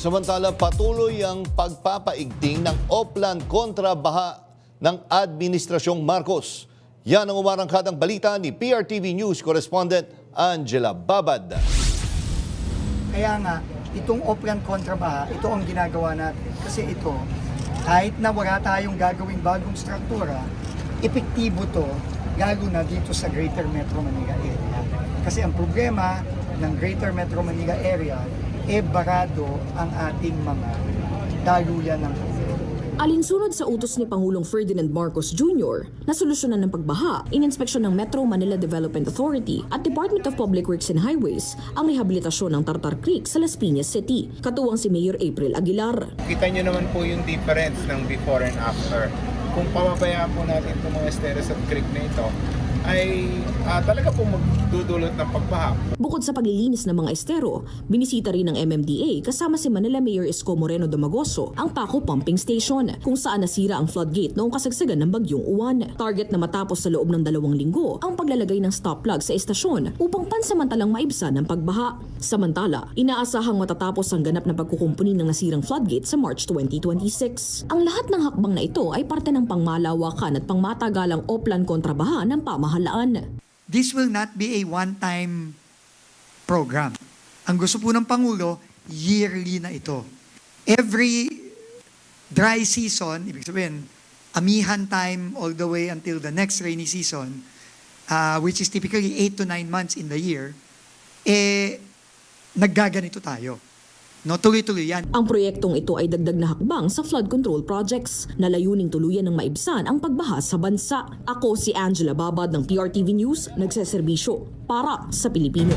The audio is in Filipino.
Samantala, patuloy ang pagpapaigting ng Oplan kontra baha ng Administrasyong Marcos. Yan ang umarangkadang balita ni PRTV News correspondent Angela Babad. Kaya nga, itong Oplan Kontrabaha, ito ang ginagawa natin. Kasi ito, kahit na wala tayong gagawing bagong struktura, epektibo to, lalo na dito sa Greater Metro Manila area. Kasi ang problema ng Greater Metro Manila area, e barado ang ating mga daluyan ng. Alinsunod sa utos ni Pangulong Ferdinand Marcos Jr. na solusyonan ng pagbaha, ininspeksyon ng Metro Manila Development Authority at Department of Public Works and Highways ang rehabilitasyon ng Tartar Creek sa Las Piñas City, katuwang si Mayor April Aguilar. Kita nyo naman po yung difference ng before and after. Kung pababayaan po natin itong mga esteres at creek na ito, ay ah, talaga po magdudulot ng pagbaha. Bukod sa paglilinis ng mga estero, binisita rin ng MMDA kasama si Manila Mayor Isko Moreno Domagoso ang Paco Pumping Station kung saan nasira ang floodgate noong kasagsagan ng bagyong uwan. Target na matapos sa loob ng dalawang linggo ang paglalagay ng stop plug sa estasyon upang pansamantalang maibsan ang pagbaha. Samantala, inaasahang matatapos ang ganap na pagkukumpuni ng nasirang floodgate sa March 2026. Ang lahat ng hakbang na ito ay parte ng pangmalawakan at pangmatagalang oplan kontrabaha ng pamahalaan. This will not be a one-time program. Ang gusto po ng Pangulo, yearly na ito. Every dry season, ibig sabihin, amihan time all the way until the next rainy season, uh, which is typically 8 to 9 months in the year, eh, naggaganito tayo. No, tuloy-tuloy yan. Ang proyektong ito ay dagdag na hakbang sa flood control projects na layuning tuluyan ng maibsan ang pagbaha sa bansa. Ako si Angela Babad ng PRTV News, nagseserbisyo para sa Pilipino.